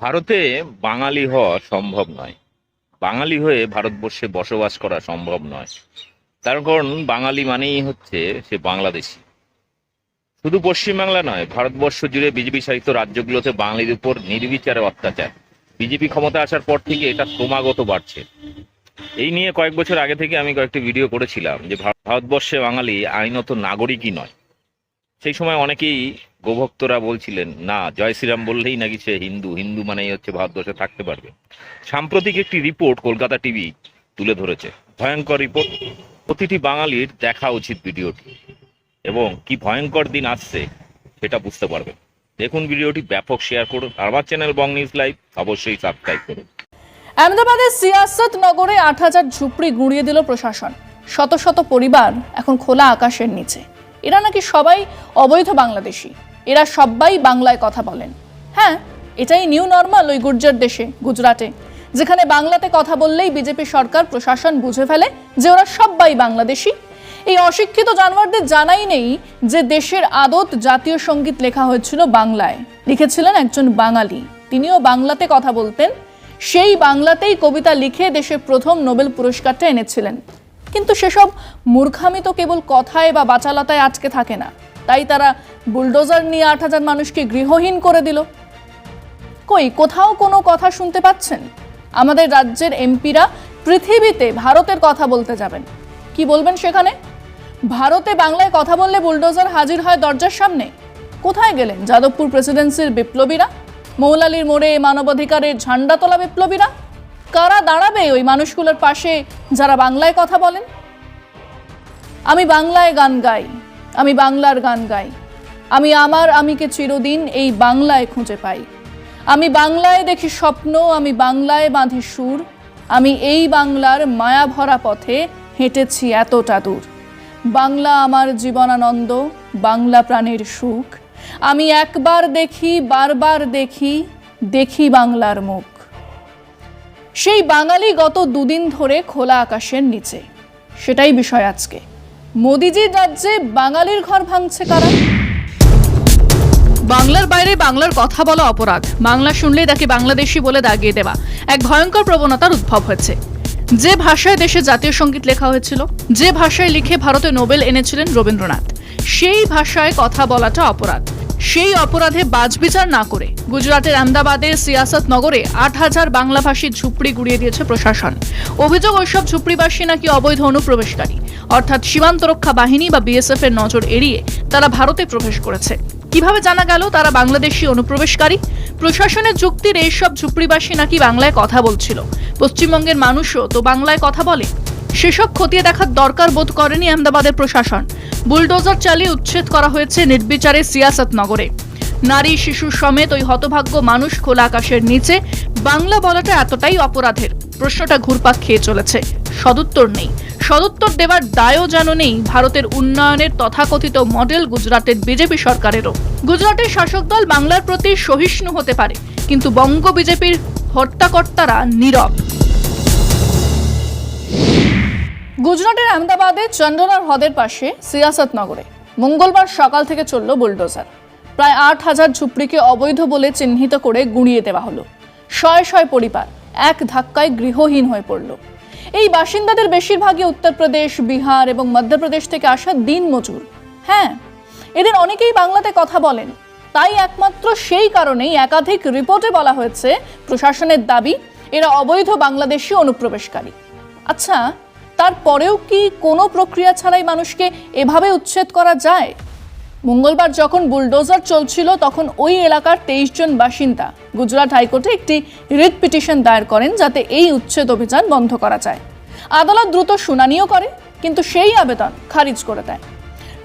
ভারতে বাঙালি হওয়া সম্ভব নয়। বাঙালি হয়ে ভারতবর্ষে বসবাস করা সম্ভব নয়। তার কারণ বাঙালি মানেই হচ্ছে সে বাংলাদেশি। শুধু পশ্চিমবাংলা নয়, ভারতবর্ষ জুড়ে বিজেপি শাসিত রাজ্যগুলোতে বাঙালির উপর নির্বিচারে অত্যাচার। বিজেপি ক্ষমতা আসার পর থেকে এটা ক্রমাগত বাড়ছে। এই নিয়ে কয়েক বছর আগে থেকে আমি কয়েকটি ভিডিও করেছিলাম যে ভারতবর্ষে বাঙালি আইনত নাগরিকই নয়। সেই সময় অনেকেই গোভক্তরা বলছিলেন, না, জয় শ্রীরাম বললেই নাকি সে হিন্দু। হিন্দু মানেই হচ্ছে ভারতবর্ষে থাকতে পারবে। সাম্প্রতিক একটি রিপোর্ট কলকাতা টিভি তুলে ধরেছে। ভয়ঙ্কর রিপোর্ট। প্রতিটি বাঙালির দেখা উচিত ভিডিওটি। এবং কি ভয়ঙ্কর দিন আসছে, সেটা বুঝতে পারবেন। দেখুন ভিডিওটি, ব্যাপক শেয়ার করুন। আমার চ্যানেল বং নিউজ লাইভ, অবশ্যই সাবস্ক্রাইব করুন। আহমেদাবাদের সিয়াসত নগরে আট হাজার ঝুপড়ি গুঁড়িয়ে দিল প্রশাসন। শত শত পরিবার এখন খোলা আকাশের নিচে। এরা নাকি সবাই অবৈধ বাংলাদেশি। এরা সবাই বাংলায় কথা বলেন। হ্যাঁ এটাই নিউ নর্মাল ওই গুর্জর দেশে, গুজরাটে, যেখানে বাংলাতে কথা বললেই বিজেপি সরকার, প্রশাসন বুঝে ফেলে যে ওরা সবাই বাংলাদেশি। এই অশিক্ষিত জানোয়ারদের জানাই নেই যে দেশের আদত জাতীয় সংগীত লেখা হয়েছিল বাংলায়। লিখেছিলেন একজন বাঙালি। তিনিও বাংলাতে কথা বলতেন। সেই বাংলাতেই কবিতা লিখে দেশের প্রথম নোবেল পুরস্কারটা এনেছিলেন। কিন্তু সেসব মূর্খামি তো কেবল কথায় বা বাচালতায় আটকে থাকে না। তাই তারা বুলডোজার নিয়ে আট হাজার মানুষকে গৃহহীন করে দিল। কই, কোথাও কোনো কথা শুনতে পাচ্ছেন? আমাদের রাজ্যের এমপিরা পৃথিবীতে ভারতের কথা বলতে যাবেন। কি বলবেন সেখানে? ভারতে বাংলায় কথা বললে বুলডোজার হাজির হয় দরজার সামনে। কোথায় গেলেন যাদবপুর প্রেসিডেন্সির বিপ্লবীরা? মৌলালির মোড়ে মানবাধিকারের ঝান্ডা তোলা বিপ্লবীরা? কারা দাঁড়াবে ওই মানুষগুলোর পাশে যারা বাংলায় কথা বলেন? আমি বাংলায় গান গাই। আমি বাংলার গান গাই। আমি আমার আমিকে চিরদিন এই বাংলায় খুঁজে পাই। আমি বাংলায় দেখি স্বপ্ন, আমি বাংলায় বাঁধি সুর। আমি এই বাংলার মায়া ভরা পথে হেঁটেছি এতটা দূর। বাংলা আমার জীবনানন্দ, বাংলা প্রাণের সুখ। আমি একবার দেখি, বারবার দেখি দেখি বাংলার মুখ। সেই বাঙালি গত দুদিন ধরে খোলা আকাশের নিচে। সেটাই বিষয় আজকে। মোদিজির রাজ্যে বাঙালির ঘর ভাঙছে কারা? বাংলার বাইরে বাংলার কথা বলা অপরাধ। বাংলা শুনলেই তাকে বাংলাদেশি বলে দাগিয়ে দেওয়া এক ভয়ঙ্কর প্রবণতার উদ্ভব হয়েছে। যে ভাষায় দেশে জাতীয় সংগীত লেখা হয়েছিল, যে ভাষায় লিখে ভারতে নোবেল এনেছিলেন রবীন্দ্রনাথ, সেই ভাষায় কথা বলাটা অপরাধ। সেই অপরাধে বাজবিচার না করে গুজরাটের আহমেদাবাদের সিয়াসত নগরে আট হাজার বাংলাভাষী ঝুপড়ি গুড়িয়ে দিয়েছে প্রশাসন। অভিযোগ, ওইসব ঝুপড়িবাসী নাকি অবৈধ অনুপ্রবেশকারী? অর্থাৎ সীমান্ত রক্ষা বাহিনী বা বিএসএফ এর নজর এড়িয়ে তারা ভারতে প্রবেশ করেছে। কীভাবে জানা গেল তারা বাংলাদেশি অনুপ্রবেশকারী? প্রশাসনের যুক্তির এইসব ঝুপড়িবাসী নাকি বাংলায় কথা বলছিল? পশ্চিমবঙ্গের মানুষও তো বাংলায় কথা বলে। সেসব খতিয়ে দেখার দরকার বোধ করেনি আহমেদাবাদের প্রশাসন। বুলডোজার চালিয়ে উচ্ছেদ করা হয়েছে নির্বিচারে সিয়াসত নগরে। নারী, শিশু সমেত ওই হতভাগ্য মানুষ খোলা আকাশের নিচে। বাংলা বলাটা এতটাই অপরাধের। প্রশ্নটা ঘুরপাক খেয়ে চলেছে। সদুত্তর নেই। সদুত্তর দেওয়ার দায়ও যেন নেই ভারতের উন্নয়নের তথাকথিত মডেল গুজরাটের বিজেপি সরকারেরও। গুজরাটের শাসক দল বাংলার প্রতি সহিষ্ণু হতে পারে, কিন্তু বঙ্গ বিজেপির হত্যাকর্তারা নীরব। গুজরাটের আহমেদাবাদে চন্দ্রনার হ্রদের পাশে সিয়াসত নগরে মঙ্গলবার সকাল থেকে চলল বুলডোজার। প্রায় আট হাজার ঝুপড়িকে অবৈধ বলে চিহ্নিত করে গুঁড়িয়ে দেওয়া হলো। শয়ে শয়ে পরিবার এক ধাক্কায় গৃহহীন হয়ে পড়ল। এই বাসিন্দাদের বেশিরভাগই উত্তরপ্রদেশ, বিহার এবং মধ্যপ্রদেশ থেকে আসা দিন মজুর। হ্যাঁ এদের অনেকেই বাংলাতে কথা বলেন। তাই একমাত্র সেই কারণেই একাধিক রিপোর্টে বলা হয়েছে, প্রশাসনের দাবি, এরা অবৈধ বাংলাদেশি অনুপ্রবেশকারী। আচ্ছা তারপরেও কি কোনো প্রক্রিয়া ছাড়াই মানুষকে এভাবে উচ্ছেদ করা যায়? মঙ্গলবার যখন বুলডোজার চলছিল, তখন ওই এলাকার তেইশ জন বাসিন্দা গুজরাট হাইকোর্টে একটি রিট পিটিশন দায়ের করেন যাতে এই উচ্ছেদ অভিযান বন্ধ করা যায়। আদালত দ্রুত শুনানিও করে, কিন্তু সেই আবেদন খারিজ করে দেয়।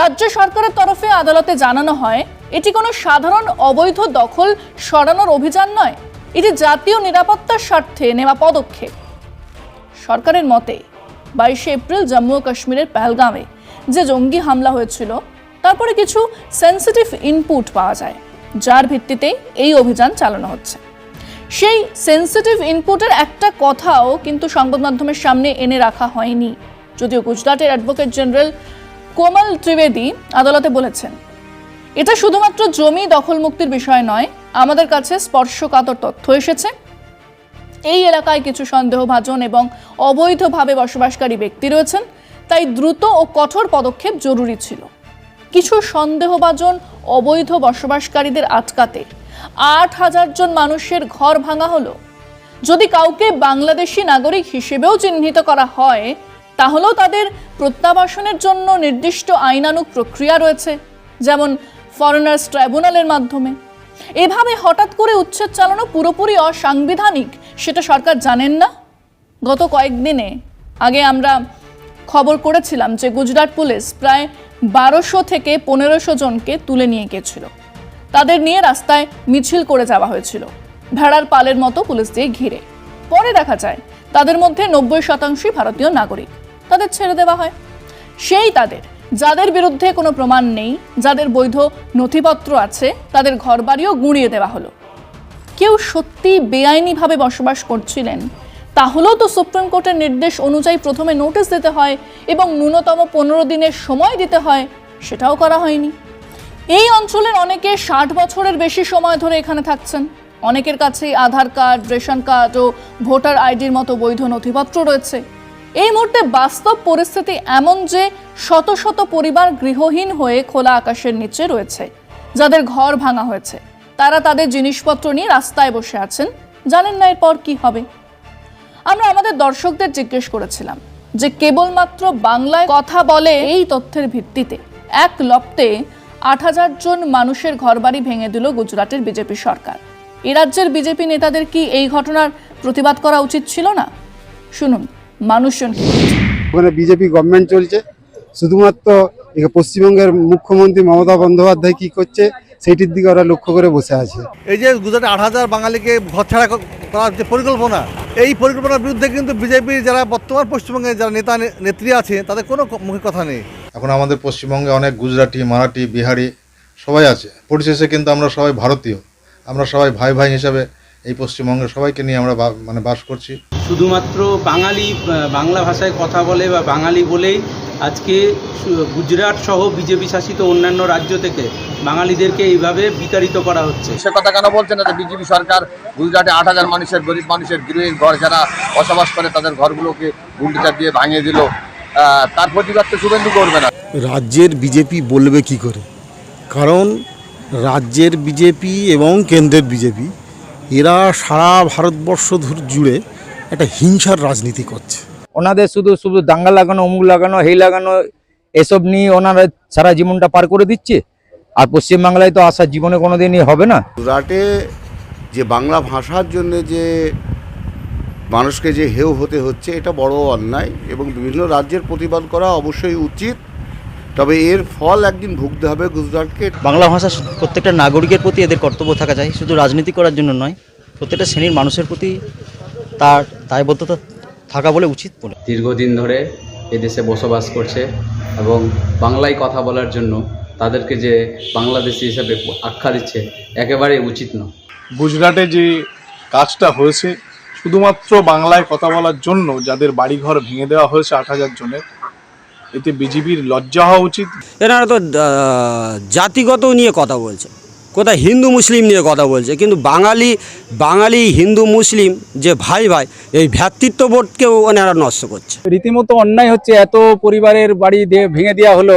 রাজ্য সরকারের তরফে আদালতে জানানো হয়, এটি কোনো সাধারণ অবৈধ দখল সরানোর অভিযান নয়, এটি জাতীয় নিরাপত্তার স্বার্থে নেওয়া পদক্ষেপ। সরকারের মতে বাইশে এপ্রিল জম্মু ও কাশ্মীরের পেহেলগামে যে জঙ্গি হামলা হয়েছিল, তারপরে কিছু সেন্সিটিভ ইনপুট পাওয়া যায়, যার ভিত্তিতেই এই অভিযান চালানো হচ্ছে। সেই সেন্সিটিভ ইনপুটের একটা কথাও কিন্তু সংবাদ মাধ্যমের সামনে এনে রাখা হয়নি। যদিও গুজরাটের অ্যাডভোকেট জেনারেল কোমল ত্রিবেদী আদালতে বলেছেন, এটা শুধুমাত্র জমি দখল মুক্তির বিষয় নয়, আমাদের কাছে স্পর্শকাতর তথ্য এসেছে। এই এলাকায় কিছু সন্দেহভাজন এবং অবৈধভাবে বসবাসকারী ব্যক্তি রয়েছেন, তাই দ্রুত ও কঠোর পদক্ষেপ জরুরি ছিল। কিছু সন্দেহভাজন অবৈধ বসবাসকারীদের আটকাতে আট হাজার জন মানুষের ঘর ভাঙা হলো। যদি কাউকে বাংলাদেশি নাগরিক হিসেবেও চিহ্নিত করা হয়, তাহলেও তাদের প্রত্যাবাসনের জন্য নির্দিষ্ট আইনানুক প্রক্রিয়া রয়েছে, যেমন ফরেনার্স ট্রাইব্যুনালের মাধ্যমে। এভাবে হঠাৎ করে উচ্ছেদ চালানো পুরোপুরি অসাংবিধানিক সেটা সরকার জানেন না। গত কয়েকদিনে আগে আমরা খবর করেছিলাম যে গুজরাট পুলিশ প্রায় বারোশো থেকে পনেরোশো জনকে তুলে নিয়ে গিয়েছিল। তাদের নিয়ে রাস্তায় মিছিল করে যাওয়া হয়েছিল। ভেড়ার পালের মতো পুলিশ দিয়ে ঘিরে। পরে দেখা যায়, তাদের মধ্যে নব্বই শতাংশই ভারতীয় নাগরিক। তাদের ছেড়ে দেওয়া হয়। সেই তাদের, যাদের বিরুদ্ধে কোনো প্রমাণ নেই, যাদের বৈধ নথিপত্র আছে, তাদের ঘরবাড়িও গুঁড়িয়ে দেওয়া হলো। কেউ সত্যি বেআইনিভাবে বসবাস করছিলেন, তাহলেও তো সুপ্রিম কোর্টের নির্দেশ অনুযায়ী প্রথমে নোটিশ দিতে হয় এবং ন্যূনতম পনেরো দিনের সময় দিতে হয়, সেটাও করা হয়নি। এই অঞ্চলের অনেকে ষাট বছরের বেশি সময় ধরে এখানে থাকছেন। অনেকের কাছেই আধার কার্ড, রেশন কার্ড ও ভোটার আইডির মতো বৈধ নথিপত্র রয়েছে। এই মুহূর্তে বাস্তব পরিস্থিতি এমন যে শত শত পরিবার গৃহহীন হয়ে খোলা আকাশের নিচে রয়েছে, যাদের ঘর ভাঙা হয়েছে। তারা তাদের জিনিসপত্র নিয়ে রাস্তায় বসে আছেন। জানেন না এরপর কি হবে। আমরা আমাদের দর্শকদের জিজ্ঞেস করেছিলাম যে কেবলমাত্র বাংলায় কথা বলে এই তথ্যের ভিত্তিতে এক লপ্তে আট হাজার জন মানুষের ঘরবাড়ি ভেঙে দিল গুজরাটের বিজেপি সরকার। এ রাজ্যের বিজেপি নেতাদের কি এই ঘটনার প্রতিবাদ করা উচিত ছিল না? শুনুন, মানুষজন ওখানে বিজেপি গভর্নমেন্ট চলছে। শুধুমাত্র পশ্চিমবঙ্গের মুখ্যমন্ত্রী মমতা বন্দ্যোপাধ্যায় কি করছে? সেইটির দিকে ওরা লক্ষ্য করে বসে আছে। এই যে গুজরাটে আট হাজার বাঙালিকে ঘর ছাড়া করার যে পরিকল্পনা এই পরিকল্পনার বিরুদ্ধে কিন্তু বিজেপির যারা বর্তমান পশ্চিমবঙ্গে যারা নেতা নেত্রী আছে তাদের কোনো মুখে কথা নেই। এখন আমাদের পশ্চিমবঙ্গে অনেক গুজরাটি মারাঠি বিহারি সবাই আছে। পরিশেষে কিন্তু আমরা সবাই ভারতীয়। আমরা সবাই ভাই ভাই হিসাবে এই পশ্চিমবঙ্গের সবাইকে নিয়ে আমরা বা- মানে বাস করছি। শুধুমাত্র বাঙালি বাংলা ভাষায় কথা বলে বা বাঙালি বলেই আজকে গুজরাট সহ বিজেপি শাসিত অন্যান্য রাজ্য থেকে বাঙালিদেরকে এইভাবে বিতাড়িত করা হচ্ছে। সে কথা কেন বলছে না যে বিজেপি সরকার গুজরাটে আট হাজার মানুষের গরিব মানুষের গৃহহীন ঘর যারা বসবাস করে তাদের ঘরগুলোকে গুন্ডিটা দিয়ে ভাঙিয়ে দিল। তার প্রতিবাদ তো শুভেন্দু করবে না। রাজ্যের বিজেপি বলবে কি করে? কারণ রাজ্যের বিজেপি এবং কেন্দ্রের বিজেপি এরা সারা ভারতবর্ষ জুড়ে একটা হিংসার রাজনীতি করছে। ওনাদের শুধু শুধু দাঙ্গা লাগানো অমুক লাগানো হেই লাগানো এসব নিয়ে ওনারা সারা জীবনটা পার করে দিচ্ছে। আর পশ্চিমবাংলায় তো আসার জীবনে কোনোদিনই হবে না। গুজরাটে যে বাংলা ভাষার জন্য যে মানুষকে যে হেউ হতে হচ্ছে এটা বড় অন্যায় এবং বিভিন্ন রাজ্যের প্রতিবাদ করা অবশ্যই উচিত। তবে এর ফল একদিন ভুগতে হবে গুজরাটকে। বাংলা ভাষা প্রত্যেকটা নাগরিকের প্রতি এদের কর্তব্য থাকা চাই শুধু রাজনীতি করার জন্য নয় প্রত্যেকটা শ্রেণির মানুষের প্রতি তার দায়বদ্ধতা থাকা বলে উচিত বলে দীর্ঘদিন ধরে এদেশে বসবাস করছে এবং বাংলায় কথা বলার জন্য তাদেরকে যে বাংলাদেশি হিসাবে আখ্যা দিচ্ছে একেবারেই উচিত নয়। গুজরাটে যে কাজটা হয়েছে শুধুমাত্র বাংলায় কথা বলার জন্য যাদের বাড়িঘর ভেঙে দেওয়া হয়েছে আট হাজার জনের এতে বিজেপির লজ্জা হওয়া উচিত। এনারা তো জাতিগত নিয়ে কথা বলছে কোথায় হিন্দু মুসলিম নিয়ে কথা বলছে। কিন্তু বাঙালি বাঙালি হিন্দু মুসলিম যে ভাই ভাই, এই ভ্রাতৃত্ববোধকেও ওনারা নষ্ট করছে। রীতিমতো অন্যায় হচ্ছে, এত পরিবারের বাড়ি দিয়ে ভেঙে দেওয়া হলো,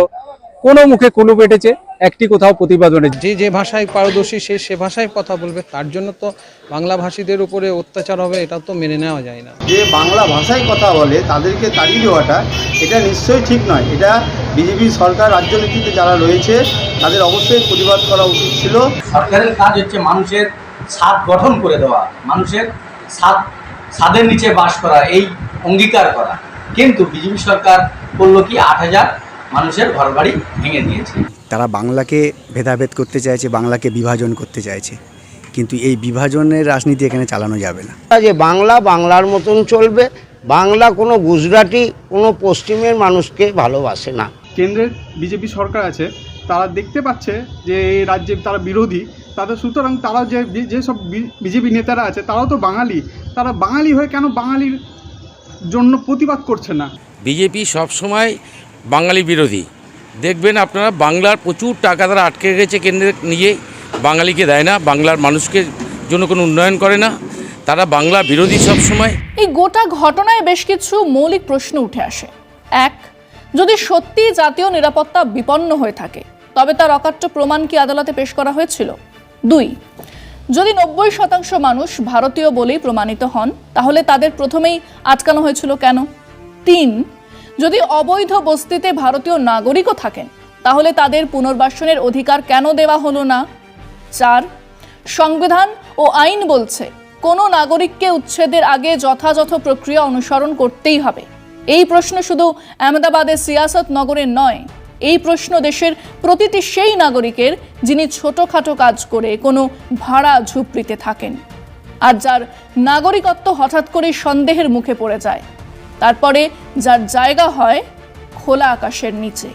কোনো মুখে কুলু পেটেছে একটি কোথাও প্রতিবাদনে। যে যে ভাষায় পারদর্শী সে সে ভাষায় কথা বলবে তার জন্য তো বাংলা ভাষীদের উপরে অত্যাচার হবে এটা তো মেনে নেওয়া যায় না। যে বাংলা ভাষায় কথা বলে তাদেরকে তাড়িয়ে দেওয়াটা এটা নিশ্চয়ই ঠিক নয়। এটা বিজেপি সরকার রাজ্যনীতিতে যারা রয়েছে তাদের অবশ্যই প্রতিবাদ করা উচিত ছিল। সরকারের কাজ হচ্ছে মানুষের স্বাদ গঠন করে দেওয়া মানুষের স্বাদ স্বাদের নিচে বাস করা এই অঙ্গীকার করা। কিন্তু বিজেপি সরকার করল কি আট হাজার মানুষের ঘরবাড়ি ভেঙে দিয়েছে। বাংলাকে ভেদাভেদ করতে চাইছে বাংলাকে বিভাজন করতে চাইছে। কিন্তু এই বিভাজনের রাজনীতি এখানে চালানো যাবে না। যে বাংলা বাংলার মতন চলবে বাংলা কোনো গুজরাটি কোনো পশ্চিমের মানুষকে ভালোবাসে না। কেন্দ্রের বিজেপি সরকার আছে তারা দেখতে পাচ্ছে যে এই রাজ্যে তারা বিরোধী তাদের সুতরাং তারা যে যেসব বিজেপি নেতারা আছে তারাও তো বাঙালি। তারা বাঙালি হয়ে কেন বাঙালির জন্য প্রতিবাদ করছে না? বিজেপি সবসময় বাঙালি বিরোধী। দেখবেন আপনারা বাংলার প্রচুর টাকা তারা আটকে গেছে কেন্দ্রে নিয়ে। বাঙালিকে দেয় না, বাংলার মানুষকে জন্য কোনো উন্নয়ন করে না। তারা বাংলা বিরোধী সব সময় এই গোটা ঘটনায় বেশ কিছু মৌলিক প্রশ্ন উঠে আসে। এক, যদি সত্যি জাতীয় নিরাপত্তা বিপন্ন হয়ে থাকে, তবে তার অকাট্য প্রমাণ কি আদালতে পেশ করা হয়েছিল? দুই, যদি নব্বই শতাংশ মানুষ ভারতীয় বলেই প্রমাণিত হন, তাহলে তাদের প্রথমেই আটকানো হয়েছিল কেন? তিন যদি অবৈধ বস্তিতে ভারতীয় নাগরিকও থাকেন, তাহলে তাদের পুনর্বাসনের অধিকার কেন দেওয়া হলো না? চার, সংবিধান ও আইন বলছে, কোনো নাগরিককে উচ্ছেদের আগে যথাযথ প্রক্রিয়া অনুসরণ করতেই হবে। এই প্রশ্ন শুধু আহমেদাবাদের সিয়াসত নগরের নয়, এই প্রশ্ন দেশের প্রতিটি সেই নাগরিকের যিনি ছোটোখাটো কাজ করে কোনো ভাড়া ঝুপড়িতে থাকেন। আর যার নাগরিকত্ব হঠাৎ করে সন্দেহের মুখে পড়ে যায় তারপরে যার জায়গা হয় খোলা আকাশের নিচে।